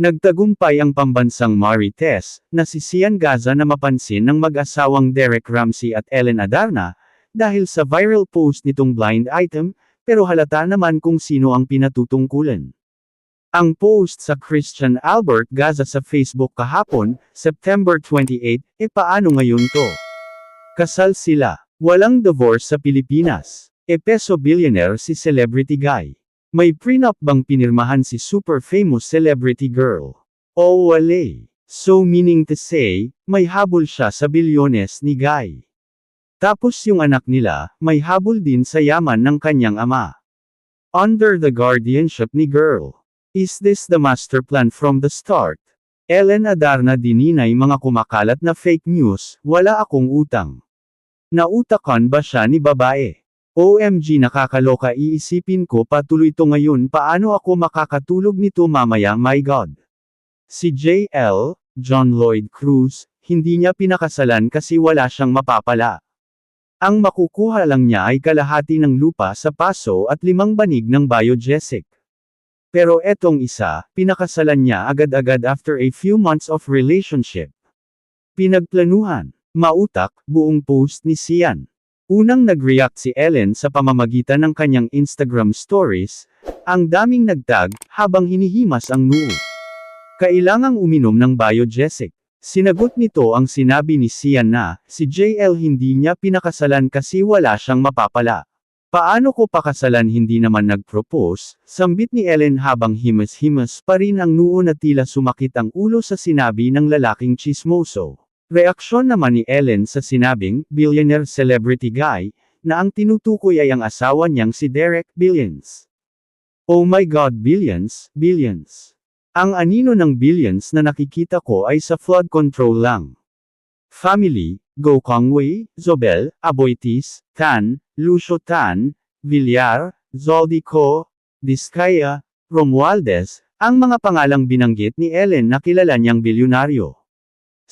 Nagtagumpay ang pambansang Marites, na si Sian Gaza na mapansin ng mag-asawang Derek Ramsey at Ellen Adarna, dahil sa viral post nitong blind item, pero halata naman kung sino ang pinatutungkulan. Ang post sa Christian Albert Gaza sa Facebook kahapon, September 28, e paano ngayon to? Kasal sila. Walang divorce sa Pilipinas. E peso billionaire si celebrity guy. May prenup bang pinirmahan si super famous celebrity girl? O wale. So meaning to say, may habol siya sa bilyones ni Guy. Tapos yung anak nila, may habol din sa yaman ng kanyang ama. Under the guardianship ni girl. Is this the master plan from the start? Ellen Adarna dininay mga kumakalat na fake news, wala akong utang. Nautakan ba siya ni babae? OMG nakakaloka iisipin ko patuloy to ngayon paano ako makakatulog nito mamaya my god. Si JL, John Lloyd Cruz, hindi niya pinakasalan kasi wala siyang mapapala. Ang makukuha lang niya ay kalahati ng lupa sa paso at limang banig ng biogesic. Pero etong isa, pinakasalan niya agad-agad after a few months of relationship. Pinagplanuhan, mautak, buong post ni Sian. Unang nag-react si Ellen sa pamamagitan ng kanyang Instagram stories, ang daming nagtag, habang hinihimas ang noo. Kailangang uminom ng biogesic. Sinagot nito ang sinabi ni Sian na, si JL hindi niya pinakasalan kasi wala siyang mapapala. Paano ko pakasalan hindi naman nag-propose, sambit ni Ellen habang himas-himas pa rin ang noo na tila sumakit ang ulo sa sinabi ng lalaking chismoso. Reaksyon naman ni Ellen sa sinabing, billionaire celebrity guy, na ang tinutukoy ay ang asawa niyang si Derek Billions. Oh my god billions, billions. Ang anino ng billions na nakikita ko ay sa flood control lang. Family, Go Kongwei, Zobel, Aboitis, Tan, Lucio Tan, Villar, Zoldico, Diskaya, Romualdez, ang mga pangalang binanggit ni Ellen na kilala niyang bilyonaryo.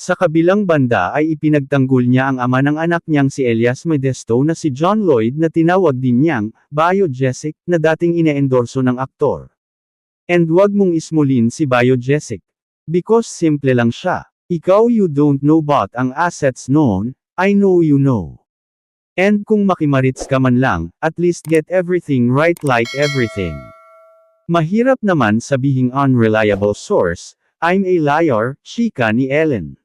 Sa kabilang banda ay ipinagtanggol niya ang ama ng anak niyang si Elias Modesto na si John Lloyd na tinawag din niyang, Biogesic, na dating ine-endorso ng aktor. And wag mong ismulin si Biogesic. Because simple lang siya. Ikaw you don't know but ang assets noon, I know you know. And kung makimarits ka man lang, at least get everything right like everything. Mahirap naman sabihing unreliable source, I'm a liar, chika ni Ellen.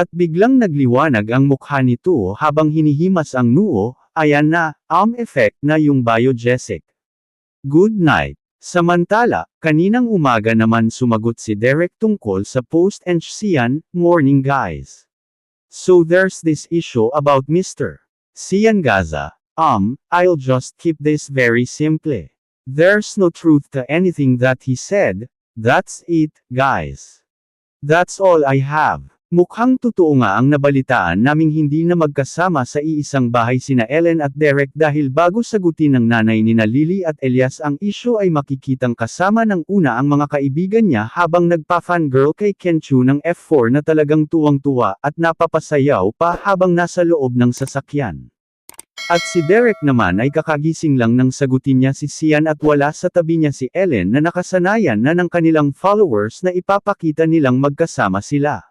At biglang nagliwanag ang mukha nito habang hinihimas ang noo, ayan na, um effect na yung biogesic. Good night. Samantala, kaninang umaga naman sumagot si Derek tungkol sa post and Sian, morning guys. So there's this issue about Mr. Sian Gaza, um, I'll just keep this very simple. There's no truth to anything that he said, that's it, guys. That's all I have. Mukhang totoo nga ang nabalitaan naming hindi na magkasama sa iisang bahay sina Ellen at Derek dahil bago sagutin ng nanay ni Lily at Elias ang isyo ay makikitang kasama ng una ang mga kaibigan niya habang nagpa-fangirl kay Kenchu ng F4 na talagang tuwang-tuwa at napapasayaw pa habang nasa loob ng sasakyan. At si Derek naman ay kakagising lang nang sagutin niya si Sian at wala sa tabi niya si Ellen na nakasanayan na ng kanilang followers na ipapakita nilang magkasama sila.